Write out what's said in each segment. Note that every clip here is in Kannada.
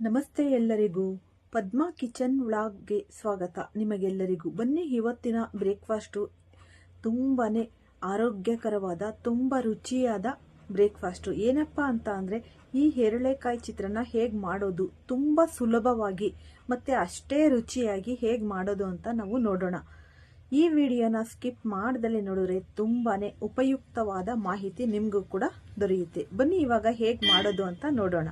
ನಮಸ್ತೆ ಎಲ್ಲರಿಗೂ. ಪದ್ಮಾ ಕಿಚನ್ ವ್ಲಾಗ್ಗೆ ಸ್ವಾಗತ ನಿಮಗೆಲ್ಲರಿಗೂ. ಬನ್ನಿ ಇವತ್ತಿನ ಬ್ರೇಕ್ಫಾಸ್ಟು. ತುಂಬಾ ಆರೋಗ್ಯಕರವಾದ, ತುಂಬ ರುಚಿಯಾದ ಬ್ರೇಕ್ಫಾಸ್ಟು. ಏನಪ್ಪ ಅಂತ ಅಂದರೆ, ಈ ಹೇರಳೆಕಾಯಿ ಚಿತ್ರನ ಹೇಗೆ ಮಾಡೋದು? ತುಂಬ ಸುಲಭವಾಗಿ, ಮತ್ತು ಅಷ್ಟೇ ರುಚಿಯಾಗಿ ಹೇಗೆ ಮಾಡೋದು ಅಂತ ನಾವು ನೋಡೋಣ. ಈ ವಿಡಿಯೋನ ಸ್ಕಿಪ್ ಮಾಡ್ದಲ್ಲಿ ನೋಡಿದ್ರೆ ತುಂಬಾ ಉಪಯುಕ್ತವಾದ ಮಾಹಿತಿ ನಿಮಗೂ ಕೂಡ ದೊರೆಯುತ್ತೆ. ಬನ್ನಿ ಇವಾಗ ಹೇಗೆ ಮಾಡೋದು ಅಂತ ನೋಡೋಣ.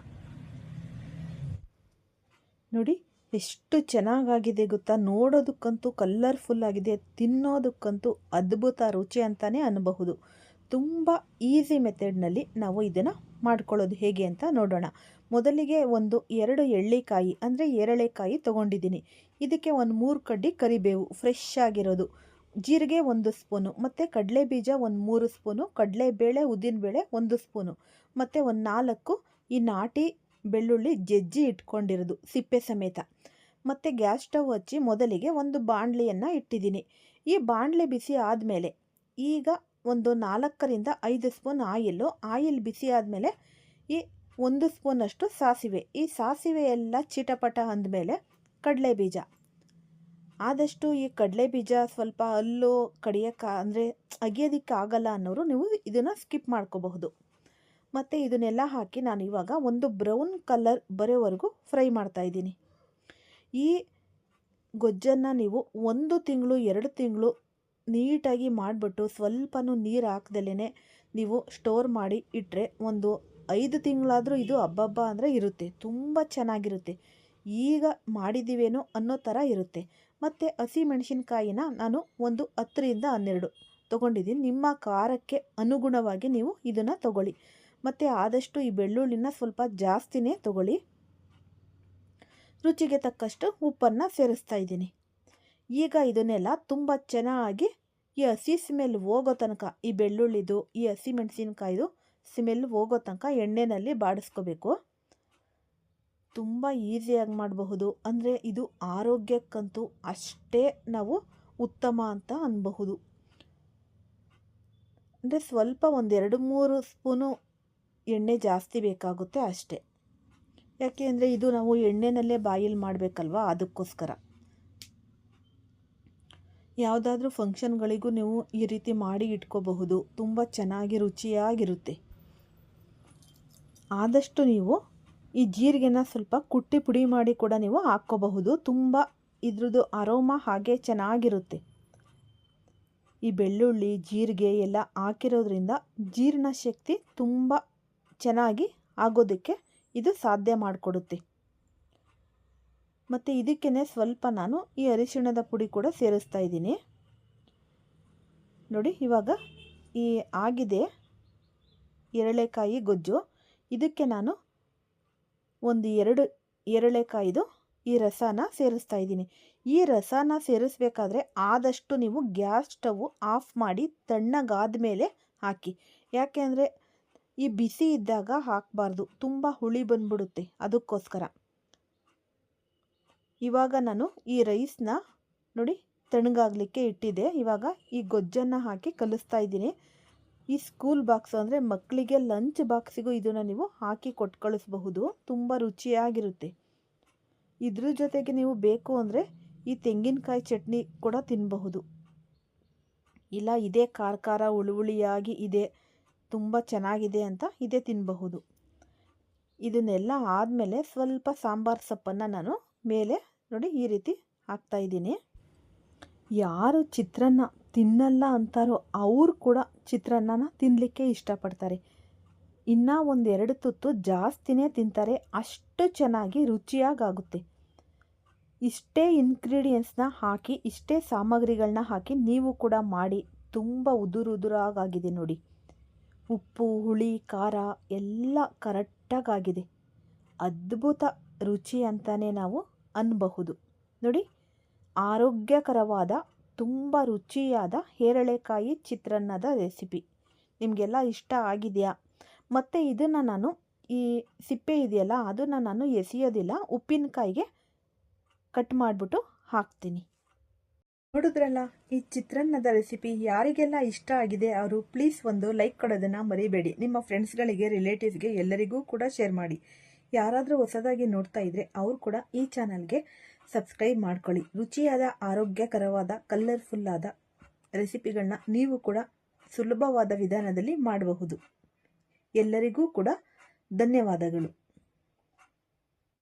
ನೋಡಿ, ಎಷ್ಟು ಚೆನ್ನಾಗಾಗಿದೆ ಗೊತ್ತಾ? ನೋಡೋದಕ್ಕಂತೂ ಕಲ್ಲರ್ಫುಲ್ ಆಗಿದೆ, ತಿನ್ನೋದಕ್ಕಂತೂ ಅದ್ಭುತ, ರುಚಿ ಅಂತಲೇ ಅನ್ನಬಹುದು ತುಂಬ ಈಸಿ ಮೆಥಡ್ನಲ್ಲಿ ನಾವು ಇದನ್ನು ಮಾಡ್ಕೊಳ್ಳೋದು ಹೇಗೆ ಅಂತ ನೋಡೋಣ. ಮೊದಲಿಗೆ ಒಂದು ಎರಡು ಎಳ್ಳಿಕಾಯಿ, ಅಂದರೆ ಎರಳೆಕಾಯಿ ತೊಗೊಂಡಿದ್ದೀನಿ. ಇದಕ್ಕೆ ಒಂದು ಮೂರು ಕಡ್ಡಿ ಕರಿಬೇವು ಫ್ರೆಶ್ ಆಗಿರೋದು. ಜೀರಿಗೆ ಒಂದು ಸ್ಪೂನು, ಮತ್ತು ಕಡಲೆ ಬೀಜ ಒಂದು ಮೂರು ಸ್ಪೂನು, ಕಡಲೆಬೇಳೆ, ಉದ್ದಿನಬೇಳೆ ಒಂದು ಸ್ಪೂನು, ಮತ್ತು ಒಂದು ನಾಲ್ಕು ಈ ನಾಟಿ ಬೆಳ್ಳುಳ್ಳಿ ಜಜ್ಜಿ ಇಟ್ಕೊಂಡಿರೋದು ಸಿಪ್ಪೆ ಸಮೇತ. ಮತ್ತು ಗ್ಯಾಸ್ ಸ್ಟವ್ ಹಚ್ಚಿ ಮೊದಲಿಗೆ ಒಂದು ಬಾಣಲೆಯನ್ನು ಇಟ್ಟಿದ್ದೀನಿ. ಈ ಬಾಣಲೆ ಬಿಸಿ ಆದಮೇಲೆ ಈಗ ಒಂದು ನಾಲ್ಕರಿಂದ ಐದು ಸ್ಪೂನ್ ಆಯಿಲು, ಆಯಿಲ್ ಬಿಸಿ ಆದಮೇಲೆ ಈ ಒಂದು ಸ್ಪೂನಷ್ಟು ಸಾಸಿವೆ. ಈ ಸಾಸಿವೆ ಎಲ್ಲ ಚಿಟಪಟ ಅಂದಮೇಲೆ ಕಡಲೆ ಬೀಜ ಆದಷ್ಟು ಈ ಕಡಲೆ ಬೀಜ ಸ್ವಲ್ಪ ಅಲ್ಲೂ ಕಡಿಯೋಕ್ಕೆ ಅಂದರೆ ಅಗಿಯೋದಕ್ಕೆ ಆಗಲ್ಲ ಅನ್ನೋರು ನೀವು ಇದನ್ನು ಸ್ಕಿಪ್ ಮಾಡ್ಕೋಬಹುದು. ಮತ್ತು ಇದನ್ನೆಲ್ಲ ಹಾಕಿ ನಾನು ಇವಾಗ ಒಂದು ಬ್ರೌನ್ ಕಲರ್ ಬರೋವರೆಗೂ ಫ್ರೈ ಮಾಡ್ತಾಯಿದ್ದೀನಿ ಈ ಗೊಜ್ಜನ್ನು ನೀವು ಒಂದು ತಿಂಗಳು, ಎರಡು ತಿಂಗಳು ನೀಟಾಗಿ ಮಾಡಿಬಿಟ್ಟು ಸ್ವಲ್ಪನೂ ನೀರು ಹಾಕ್ದಲೇ ನೀವು ಸ್ಟೋರ್ ಮಾಡಿ ಇಟ್ಟರೆ ಒಂದು ಐದು ತಿಂಗಳಾದರೂ ಇದು ಹಬ್ಬಬ್ಬ ಅಂದರೆ ಇರುತ್ತೆ. ತುಂಬ ಚೆನ್ನಾಗಿರುತ್ತೆ. ಈಗ ಮಾಡಿದ್ದೀವೇನೋ ಅನ್ನೋ ಥರ ಇರುತ್ತೆ. ಮತ್ತು ಹಸಿ ಮೆಣಸಿನ್ಕಾಯಿನ ನಾನು ಒಂದು ಹತ್ತರಿಂದ ಹನ್ನೆರಡು ತೊಗೊಂಡಿದ್ದೀನಿ. ನಿಮ್ಮ ಖಾರಕ್ಕೆ ಅನುಗುಣವಾಗಿ ನೀವು ಇದನ್ನು ತೊಗೊಳ್ಳಿ. ಮತ್ತು ಆದಷ್ಟು ಈ ಬೆಳ್ಳುಳ್ಳಿನ ಸ್ವಲ್ಪ ಜಾಸ್ತಿನೇ ತಗೊಳ್ಳಿ. ರುಚಿಗೆ ತಕ್ಕಷ್ಟು ಉಪ್ಪನ್ನು ಸೇರಿಸ್ತಾ ಇದ್ದೀನಿ. ಈಗ ಇದನ್ನೆಲ್ಲ ತುಂಬ ಚೆನ್ನಾಗಿ ಈ ಹಸಿ ಸ್ಮೆಲ್ ಹೋಗೋ ತನಕ, ಈ ಬೆಳ್ಳುಳ್ಳಿದು, ಈ ಹಸಿ ಮೆಣಸಿನ್ಕಾಯ್ದು ಸ್ಮೆಲ್ ಹೋಗೋ ತನಕ ಎಣ್ಣೆಯಲ್ಲಿ ಬಾಡಿಸ್ಕೋಬೇಕು. ತುಂಬ ಈಸಿಯಾಗಿ ಮಾಡಬಹುದು. ಅಂದರೆ ಇದು ಆರೋಗ್ಯಕ್ಕಂತೂ ಅಷ್ಟೇ ನಾವು ಉತ್ತಮ ಅಂತ ಅನ್ಬಹುದು. ಅಂದರೆ ಸ್ವಲ್ಪ ಒಂದೆರಡು ಮೂರು ಸ್ಪೂನು ಎಣ್ಣೆ ಜಾಸ್ತಿ ಬೇಕಾಗುತ್ತೆ ಅಷ್ಟೇ. ಯಾಕೆ ಅಂದರೆ ಇದು ನಾವು ಎಣ್ಣೆನಲ್ಲೇ ಬಾಯಲ್ಲಿ ಮಾಡಬೇಕಲ್ವಾ? ಅದಕ್ಕೋಸ್ಕರ. ಯಾವುದಾದ್ರೂ ಫಂಕ್ಷನ್ಗಳಿಗೂ ನೀವು ಈ ರೀತಿ ಮಾಡಿ ಇಟ್ಕೋಬಹುದು. ತುಂಬ ಚೆನ್ನಾಗಿ ರುಚಿಯಾಗಿರುತ್ತೆ. ಆದಷ್ಟು ನೀವು ಈ ಜೀರಿಗೆನ ಸ್ವಲ್ಪ ಕುಟ್ಟಿ ಪುಡಿ ಮಾಡಿ ಕೂಡ ನೀವು ಹಾಕ್ಕೋಬಹುದು. ತುಂಬ ಇದ್ರದ್ದು ಅರೋಮ ಹಾಗೆ ಚೆನ್ನಾಗಿರುತ್ತೆ. ಈ ಬೆಳ್ಳುಳ್ಳಿ, ಜೀರಿಗೆ ಎಲ್ಲ ಹಾಕಿರೋದ್ರಿಂದ ಜೀರ್ಣಶಕ್ತಿ ತುಂಬ ಚೆನ್ನಾಗಿ ಆಗೋದಕ್ಕೆ ಇದು ಸಾಧ್ಯ ಮಾಡಿಕೊಡುತ್ತೆ. ಮತ್ತು ಇದಕ್ಕೇ ಸ್ವಲ್ಪ ನಾನು ಈ ಅರಿಶಿಣದ ಪುಡಿ ಕೂಡ ಸೇರಿಸ್ತಾ ಇದ್ದೀನಿ. ನೋಡಿ, ಇವಾಗ ಈ ಆಗಿದೆ ಎರಳೆಕಾಯಿ ಗೊಜ್ಜು. ಇದಕ್ಕೆ ನಾನು ಒಂದು ಎರಡು ಎರಳೆಕಾಯಿದು ಈ ರಸನ ಸೇರಿಸ್ತಾ ಇದ್ದೀನಿ. ಈ ರಸನ ಸೇರಿಸ್ಬೇಕಾದ್ರೆ ಆದಷ್ಟು ನೀವು ಗ್ಯಾಸ್ ಸ್ಟವ್ ಆಫ್ ಮಾಡಿ ತಣ್ಣಗಾದ ಮೇಲೆ ಹಾಕಿ. ಯಾಕೆ ಅಂದರೆ ಈ ಬಿಸಿ ಇದ್ದಾಗ ಹಾಕಬಾರ್ದು. ತುಂಬ ಹುಳಿ ಬಂದ್ಬಿಡುತ್ತೆ. ಅದಕ್ಕೋಸ್ಕರ. ಇವಾಗ ನಾನು ಈ ರೈಸ್ನ ನೋಡಿ ತಣ್ಣಗಾಗಲಿಕ್ಕೆ ಇಟ್ಟಿದ್ದೆ. ಇವಾಗ ಈ ಗೊಜ್ಜನ್ನು ಹಾಕಿ ಕಲಿಸ್ತಾ ಇದ್ದೀನಿ. ಈ ಸ್ಕೂಲ್ ಬಾಕ್ಸು ಅಂದರೆ ಮಕ್ಕಳಿಗೆ ಲಂಚ್ ಬಾಕ್ಸಿಗೂ ಇದನ್ನು ನೀವು ಹಾಕಿ ಕೊಟ್ಟು ಕಳಿಸ್ಬಹುದು ತುಂಬ ರುಚಿಯಾಗಿರುತ್ತೆ. ಇದ್ರ ಜೊತೆಗೆ ನೀವು ಬೇಕು ಅಂದರೆ ಈ ತೆಂಗಿನಕಾಯಿ ಚಟ್ನಿ ಕೂಡ ತಿನ್ನಬಹುದು ಇಲ್ಲ, ಇದೇ ಖಾರ ಖಾರ ಹುಳುಹುಳಿಯಾಗಿ ಇದೆ. ತುಂಬ ಚೆನ್ನಾಗಿದೆ ಅಂತ ಇದೇ ತಿನ್ನಬಹುದು ಇದನ್ನೆಲ್ಲ ಆದಮೇಲೆ ಸ್ವಲ್ಪ ಸಾಂಬಾರು ಸೊಪ್ಪನ್ನು ನಾನು ಮೇಲೆ ನೋಡಿ ಈ ರೀತಿ ಹಾಕ್ತಾಯಿದ್ದೀನಿ ಯಾರು ಚಿತ್ರಾನ್ನ ತಿನ್ನಲ್ಲ ಅಂತಾರೋ ಅವರು ಕೂಡ ಚಿತ್ರಾನ್ನನ ತಿನ್ನಲಿಕ್ಕೆ ಇಷ್ಟಪಡ್ತಾರೆ. ಇನ್ನೂ ಒಂದೆರಡು ತುತ್ತು ಜಾಸ್ತಿನೇ ತಿಂತಾರೆ, ಅಷ್ಟು ಚೆನ್ನಾಗಿ ರುಚಿಯಾಗುತ್ತೆ ಇಷ್ಟೇ ಇನ್ಗ್ರೀಡಿಯೆಂಟ್ಸ್ನ ಹಾಕಿ, ಇಷ್ಟೇ ಸಾಮಗ್ರಿಗಳನ್ನ ಹಾಕಿ ನೀವು ಕೂಡ ಮಾಡಿ, ತುಂಬ ಉದುರು ಉದುರಾಗಿದೆ ನೋಡಿ. ಉಪ್ಪು, ಹುಳಿ, ಖಾರ ಎಲ್ಲ ಕರೆಕ್ಟಾಗಾಗಿದೆ. ಅದ್ಭುತ ರುಚಿ ಅಂತಲೇ ನಾವು ಅನ್ಬಹುದು. ನೋಡಿ, ಆರೋಗ್ಯಕರವಾದ, ತುಂಬ ರುಚಿಯಾದ ಹೇರಳೆಕಾಯಿ ಚಿತ್ರಾನ್ನದ ರೆಸಿಪಿ. ನಿಮಗೆಲ್ಲ ಇಷ್ಟ ಆಗಿದೆಯಾ? ಮತ್ತು ಇದನ್ನು ನಾನು ಈ ಸಿಪ್ಪೆ ಇದೆಯಲ್ಲ, ಅದನ್ನು ನಾನು ಎಸೆಯೋದಿಲ್ಲ, ಉಪ್ಪಿನಕಾಯಿಗೆ ಕಟ್ ಮಾಡಿಬಿಟ್ಟು ಹಾಕ್ತೀನಿ. ನೋಡಿದ್ರಲ್ಲ, ಈ ಚಿತ್ರಾನ್ನದ ರೆಸಿಪಿ ಯಾರಿಗೆಲ್ಲ ಇಷ್ಟ ಆಗಿದೆ ಅವರು ಪ್ಲೀಸ್ ಒಂದು ಲೈಕ್ ಕೊಡೋದನ್ನು ಮರಿಬೇಡಿ. ನಿಮ್ಮ ಫ್ರೆಂಡ್ಸ್ಗಳಿಗೆ ರಿಲೇಟಿವ್ಸ್ಗೆ ಎಲ್ಲರಿಗೂ ಕೂಡ ಶೇರ್ ಮಾಡಿ. ಯಾರಾದರೂ ಹೊಸದಾಗಿ ನೋಡ್ತಾ ಇದ್ರೆ ಅವರು ಕೂಡ ಈ ಚಾನಲ್ಗೆ ಸಬ್ಸ್ಕ್ರೈಬ್ ಮಾಡ್ಕೊಳ್ಳಿ. ರುಚಿಯಾದ, ಆರೋಗ್ಯಕರವಾದ ಕಲರ್ಫುಲ್ ಆದ ರೆಸಿಪಿಗಳನ್ನ ನೀವು ಕೂಡ ಸುಲಭವಾದ ವಿಧಾನದಲ್ಲಿ ಮಾಡಬಹುದು. ಎಲ್ಲರಿಗೂ ಕೂಡ ಧನ್ಯವಾದಗಳು.